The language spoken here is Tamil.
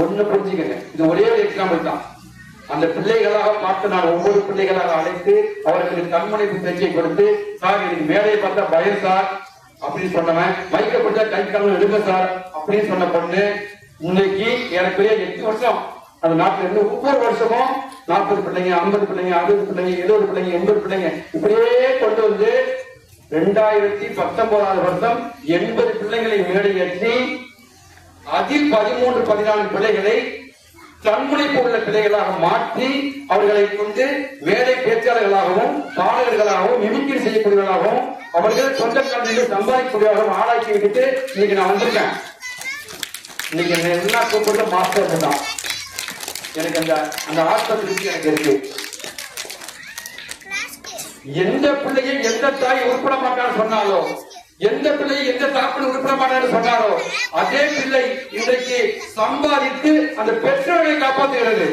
ஒண்ணு புரிஞ்சுக்கங்க. இது ஒரே ஒரு எக்ஸாம்பிள் தான். அந்த பிள்ளைகளாக பார்த்து நான் ஒவ்வொரு பிள்ளைகளாக அழைத்து அவர்களுக்கு கண்மனைப்பு பேச்சை கொடுத்து சார் எனக்கு மேடையை பார்த்தா பயம் சார். அப்படின்னு சொன்னவன் மைக்க பிடிச்சா கை கலந்து எடுங்க சார். அப்படின்னு சொன்ன பொண்ணு இன்னைக்கு எனக்கு எட்டு வருஷம். அந்த நாட்டுல இருந்து ஒவ்வொரு வருஷமும் நாற்பது பிள்ளைங்க ஐம்பது பிள்ளைங்க அறுபது பிள்ளைங்க எழுபது பிள்ளைங்க எண்பது பிள்ளைங்க இப்படியே கொண்டு வந்து ரெண்டாயிரத்தி பத்தொன்பதாவது வருஷம் எண்பது பிள்ளைங்களை மேடையேற்றி அதில் பதிமூன்று பதினான்கு பிள்ளைகளை தன்முனைப்பு உள்ள பிள்ளைகளாக மாற்றி அவர்களை கொண்டு வேலை பேச்சாளர்களாகவும் பாடகர்களாகவும் மிமிக்ரி செய்யக்கூடியவர்களாகவும் அவர்கள் சொந்த கல்வியில் சம்பாதிக்கக்கூடியவர்களும் ஆராய்ச்சி விட்டு இன்னைக்கு நான் வந்திருக்கேன். இன்னைக்கு என்ன எல்லா கூப்பிட்டு மாஸ்டர் தான். எனக்கு அந்த அந்த ஆஸ்பத்திரிக்கு எனக்கு இருக்கு. எந்த பிள்ளையும் எந்த தாய் உருப்பட மாட்டான்னு சொன்னாலோ எந்த பிள்ளை எந்த தாப்பன் உருப்பட சொன்னாரோ அதே பிள்ளை இன்றைக்கு சம்பாதித்து அந்த பெற்றோரை காப்பாற்றுகிறது